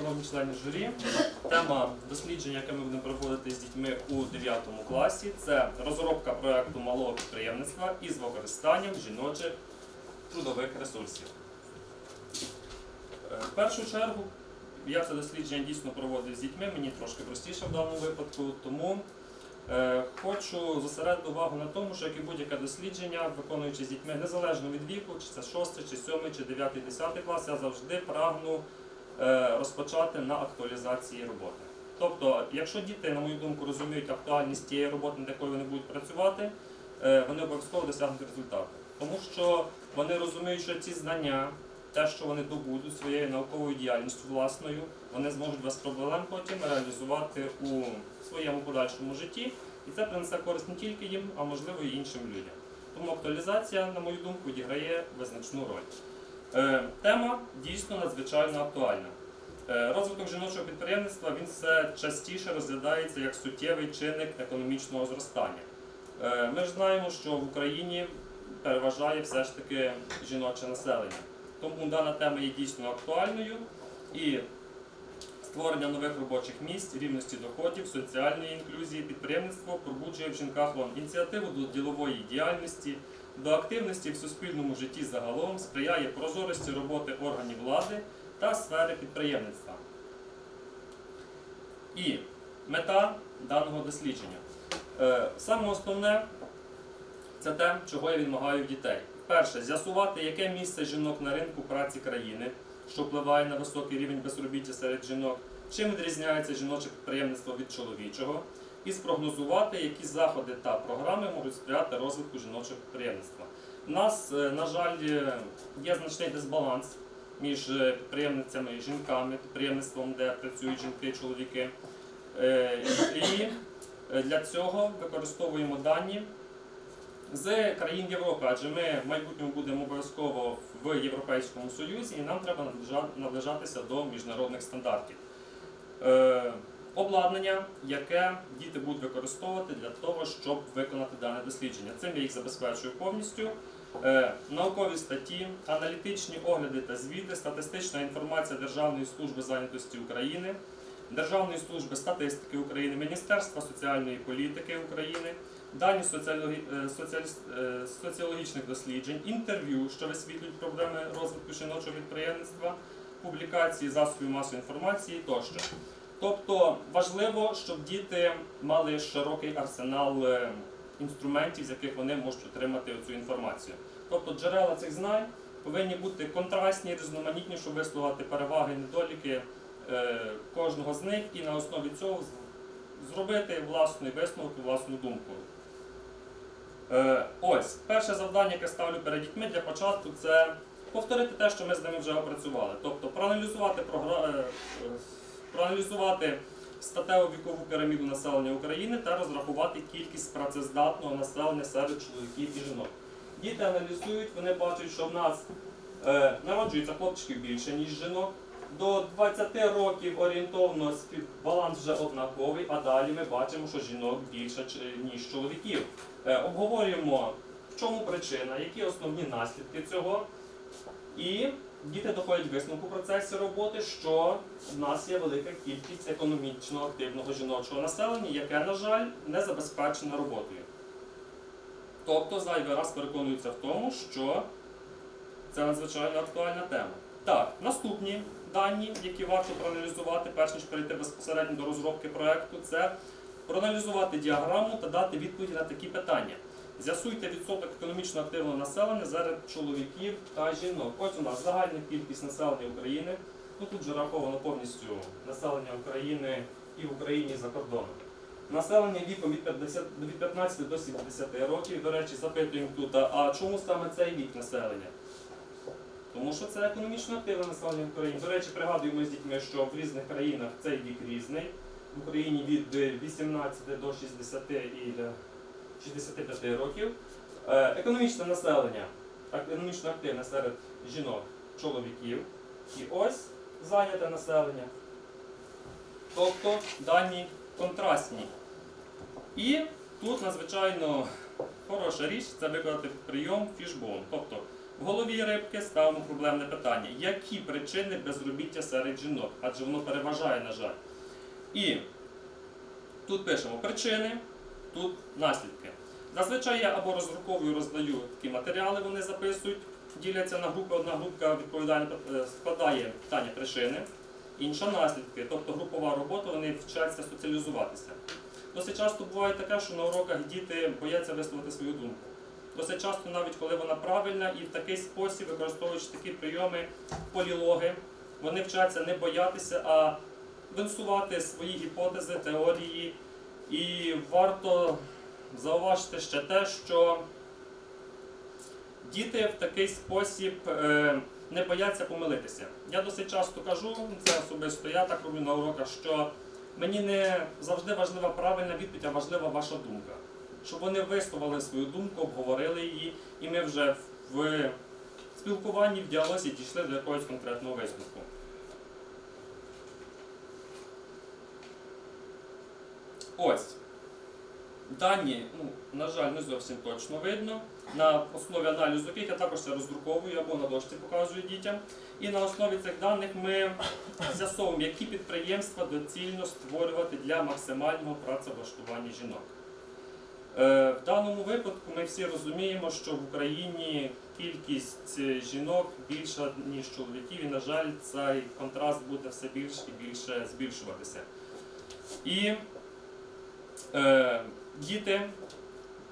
шановні члени журі. Тема дослідження, яке ми будемо проводити з дітьми у 9 класі, це розробка проекту малого підприємництва із використанням жіночих трудових ресурсів. Е, В першу чергу я це дослідження дійсно проводив з дітьми, мені трошки простіше в даному випадку, тому е, хочу зосередити увагу на тому, що як і будь-яке дослідження, виконуючи з дітьми незалежно від віку, чи це 6, чи 7, чи 9, 10 клас, я завжди прагну розпочати на актуалізації роботи. Тобто, якщо діти, на мою думку, розуміють актуальність тієї роботи, над якою вони будуть працювати, е, вони обов'язково досягнуть результату. Тому що вони розуміють, що ці знання, те, що вони добудуть своєю науковою діяльністю власною, вони зможуть без проблем потім реалізувати у своєму подальшому житті, і це принесе користь не тільки їм, а можливо і іншим людям. Тому актуалізація, на мою думку, відіграє визначну роль. Е, Тема дійсно надзвичайно актуальна. Е, Розвиток жіночого підприємництва він все частіше розглядається як суттєвий чинник економічного зростання. Е, Ми ж знаємо, що в Україні переважає все ж таки жіноче населення. Тому дана тема є дійсно актуальною і створення нових робочих місць, рівності доходів, соціальної інклюзії, підприємництво пробуджує в жінках ініціативу до ділової діяльності, до активності в суспільному житті загалом, сприяє прозорості роботи органів влади та сфери підприємництва. І мета даного дослідження. Е, Саме основне це те, чого я відмагаю дітей. Перше, з'ясувати, яке місце жінок на ринку праці країни, що впливає на високий рівень безробіття серед жінок, чим відрізняється жіноче підприємництво від чоловічого, і спрогнозувати, які заходи та програми можуть сприяти розвитку жіночого підприємництва. У нас, е, на жаль, е, є значний дисбаланс між е, підприємницями і жінками, підприємництвом, де працюють жінки чоловіки. І для цього використовуємо дані з країн Європи, адже ми в майбутньому будемо обов'язково в Європейському Союзі і нам треба наближатися до міжнародних стандартів. Обладнання, яке діти будуть використовувати для того, щоб виконати дане дослідження. Цим я їх забезпечую повністю. Е, наукові статті, аналітичні огляди та звіти, статистична інформація Державної служби зайнятості України, Державної служби статистики України, Міністерства соціальної політики України, дані е, е, соціологічних досліджень, інтерв'ю, що висвітлюють проблеми розвитку жіночого підприємництва, публікації засобів масової інформації тощо. Тобто важливо, щоб діти мали широкий арсенал е, інструментів, з яких вони можуть отримати цю інформацію. Тобто джерела цих знань повинні бути контрастні, різноманітні, щоб висловити переваги недоліки е, кожного з них і на основі цього зробити власний висновок власну думку. Е, Ось, перше завдання, яке ставлю перед дітьми для початку, це повторити те, що ми з ними вже опрацювали. Тобто проаналізувати, програ... проаналізувати статеву вікову піраміду населення України та розрахувати кількість працездатного населення серед чоловіків і жінок. Діти аналізують, вони бачать, що в нас е, народжується хлопчиків більше, ніж жінок. До 20 років орієнтовно баланс вже однаковий, а далі ми бачимо, що жінок більше, ніж чоловіків. Е, обговорюємо, в чому причина, які основні наслідки цього. І діти доходять висновку в процесі роботи, що в нас є велика кількість економічно активного жіночого населення, яке, на жаль, не забезпечено роботою. Тобто зайвий раз переконуються в тому, що це надзвичайно актуальна тема. Так, наступні дані, які варто проаналізувати, перш ніж перейти безпосередньо до розробки проекту, це проаналізувати діаграму та дати відповіді на такі питання. З'ясуйте відсоток економічно активного населення серед чоловіків та жінок. Ось у нас загальна кількість населення України. Ну тут же раховано повністю населення України і в Україні за кордоном. Населення віком від 50 від 15 до 70 років. До речі, запитуємо тут, а- чому саме цей вік населення? Тому що це економічно активне населення в Україні. До речі, пригадуємо з дітьми, що в різних країнах цей вік різний. В Україні від е, 18 до 60 і 65 років. Е, Економічне населення, економічно активне серед жінок, чоловіків. І ось зайняте населення. Тобто дані контрастні. І тут надзвичайно хороша річ це виконати прийом фішбон. Тобто В голові рибки ставимо проблемне питання: які причини безробіття серед жінок? Адже воно переважає, на жаль. І тут пишемо причини, тут наслідки. Зазвичай я або роздруковую, роздаю такі матеріали, вони записують, діляться на групи. Одна групка відповідальна е, складає питання причини, інша наслідки. Тобто групова робота, вони вчаться соціалізуватися. Досить часто буває таке, що на уроках діти бояться висловити свою думку. Досить часто, навіть коли вона правильна, і в такий спосіб, використовуючи такі прийоми полілоги, вони вчаться не боятися, а винсувати свої гіпотези, теорії. І варто зауважити ще те, що діти в такий спосіб е, не бояться помилитися. Я досить часто кажу, це особисто я так роблю на уроках, що мені не завжди важлива правильна відповідь, а важлива ваша думка. Щоб вони висловили свою думку, обговорили її, і ми вже в спілкуванні, в діалозі дійшли до якогось конкретного висновку. Ось. Дані, ну, на жаль, не зовсім точно видно. На основі аналізу яких я також це роздруковую або на дошці показую дітям. І на основі цих даних ми з'ясовуємо, які підприємства доцільно створювати для максимального працевлаштування жінок. Е, В даному випадку ми всі розуміємо, що в Україні кількість жінок більша, ніж чоловіків, і, на жаль, цей контраст буде все більше і більше збільшуватися. І діти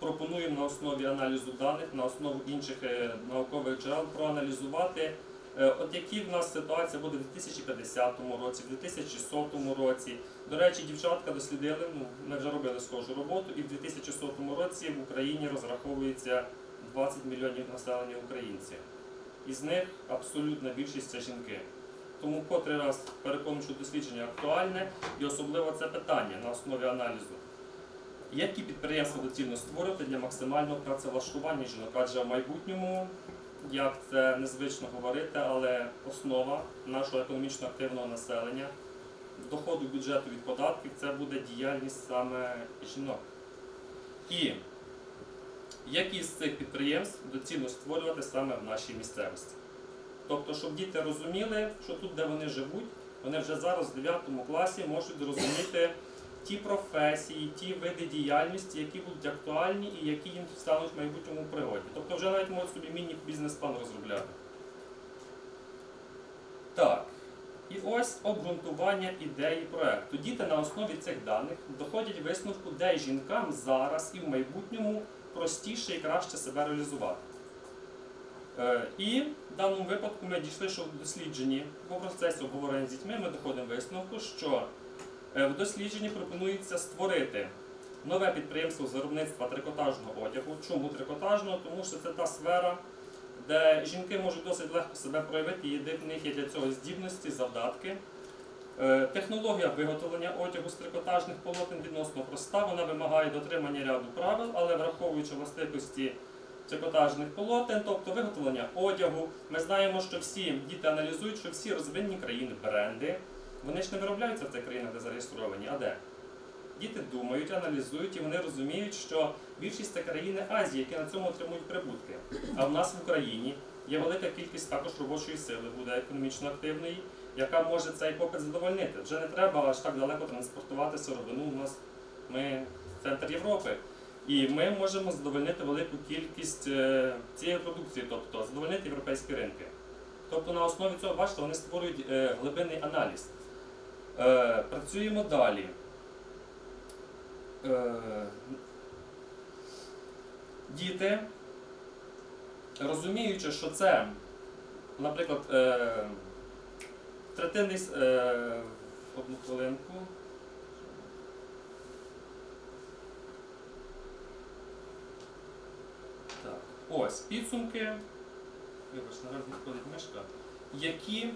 пропонуємо на основі аналізу даних, на основі інших е, наукових джерел проаналізувати, е, от які в нас ситуація буде в 2050 році, в 2100 році. До речі, дівчатка дослідили, ну, ми вже робили схожу роботу, і в 2100 році в Україні розраховується 20 мільйонів населення українців. Із них абсолютна більшість це жінки. Тому котрий раз переконаний, що дослідження актуальне і особливо це питання на основі аналізу. Які підприємства доцільно створювати для максимального працевлаштування жінок? Адже в майбутньому, як це незвично говорити, але основа нашого економічно активного населення, доходу бюджету від податків це буде діяльність саме жінок. І які з цих підприємств доцільно створювати саме в нашій місцевості? Тобто, щоб діти розуміли, що тут, де вони живуть, вони вже зараз в 9 класі можуть зрозуміти ті професії, ті види діяльності, які будуть актуальні і які їм стануть в майбутньому пригоді. Тобто вже навіть можуть собі міні-бізнес-план розробляти. Так. І ось обґрунтування ідеї проекту. Діти на основі цих даних доходять висновку, де жінкам зараз і в майбутньому простіше і краще себе реалізувати. Е, І в даному випадку ми дійшли, що в дослідженні по процесі обговорення з дітьми ми доходимо висновку, що В дослідженні пропонується створити нове підприємство з виробництва трикотажного одягу. Чому трикотажного? Тому що це та сфера, де жінки можуть досить легко себе проявити, і в них є для цього здібності, завдатки. Е, Технологія виготовлення одягу з трикотажних полотен відносно проста. Вона вимагає дотримання ряду правил, але враховуючи властивості трикотажних полотен, тобто виготовлення одягу. Ми знаємо, що всі діти аналізують, що всі розвинені країни бренди. Вони ж не виробляються в цих країнах, де зареєстровані, а де? Діти думають, аналізують і вони розуміють, що більшість це країни Азії, які на цьому отримують прибутки. А в нас в Україні є велика кількість також робочої сили, буде економічно активної, яка може цей попит задовольнити. Вже не треба аж так далеко транспортувати сировину. У нас ми центр Європи. І ми можемо задовольнити велику кількість е, цієї продукції, тобто задовольнити європейські ринки. Тобто на основі цього, бачите, вони створюють е, глибинний аналіз. Е, працюємо далі. Е, діти, розуміючи, що це, наприклад, е, третинний, е, одну хвилинку. Так, ось підсумки. Вибач, наразі відходить мишка. Які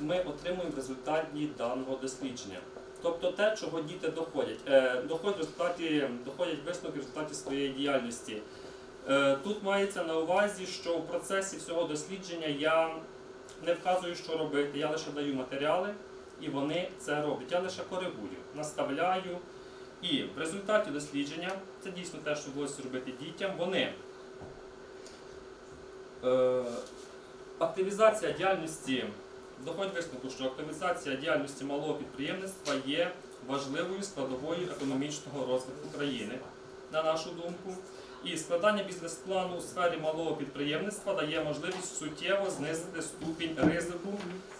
ми отримуємо в результаті даного дослідження. Тобто те, чого діти доходять. Е, доходять, в доходять висновки в результаті своєї діяльності. Е, тут мається на увазі, що в процесі всього дослідження я не вказую, що робити, я лише даю матеріали, і вони це роблять. Я лише коригую, наставляю. І в результаті дослідження, це дійсно те, що вдалося робити дітям, вони Е, активізація діяльності, доходь висновку, що активізація діяльності малого підприємництва є важливою складовою економічного розвитку країни, на нашу думку. І складання бізнес-плану у сфері малого підприємництва дає можливість суттєво знизити ступінь ризику,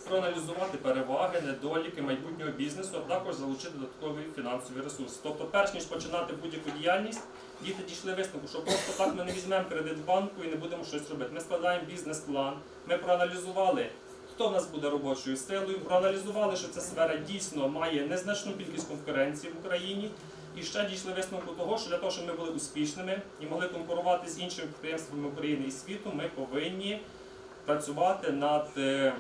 проаналізувати переваги, недоліки майбутнього бізнесу, а також залучити додатковий фінансовий ресурс. Тобто, перш ніж починати будь-яку діяльність, діти дійшли висновку, що просто так ми не візьмемо кредит в банку і не будемо щось робити. Ми складаємо бізнес-план, ми проаналізували. Хто в нас буде робочою силою? Проаналізували, що ця сфера дійсно має незначну кількість конкуренції в Україні, і ще дійшли висновку того, що для того, щоб ми були успішними і могли конкурувати з іншими підприємствами України і світу, ми повинні працювати над е,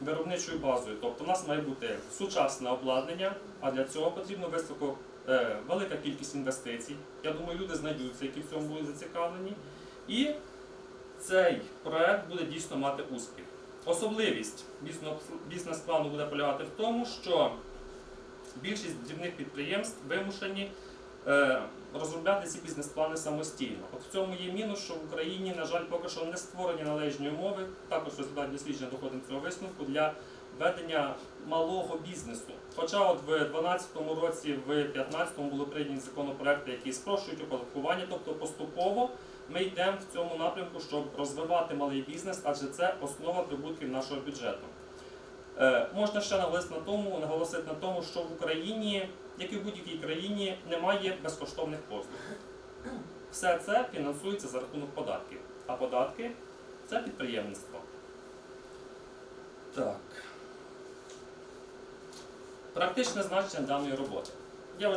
виробничою базою. Тобто, у нас має бути сучасне обладнання, а для цього потрібно високо е, велика кількість інвестицій. Я думаю, люди знайдуться, які в цьому будуть зацікавлені. І цей проект буде дійсно мати успіх. Особливість бізнес- бізнес-плану буде полягати в тому, що більшість дрібних підприємств вимушені е, розробляти ці бізнес-плани самостійно. От в цьому є мінус, що в Україні, на жаль, поки що не створені належні умови, також результат дослідження доходить цього висновку для ведення малого бізнесу. Хоча от в 2012 році, в 2015 були прийняті законопроекти, які спрощують оподаткування, тобто поступово ми йдемо в цьому напрямку, щоб розвивати малий бізнес, адже це основа прибутків нашого бюджету. Е, можна ще наголосити на тому, наголосити на тому, що в Україні, як і в будь-якій країні, немає безкоштовних послуг. Все це фінансується за рахунок податків. А податки це підприємництво. Так. Практичне значення даної роботи. Я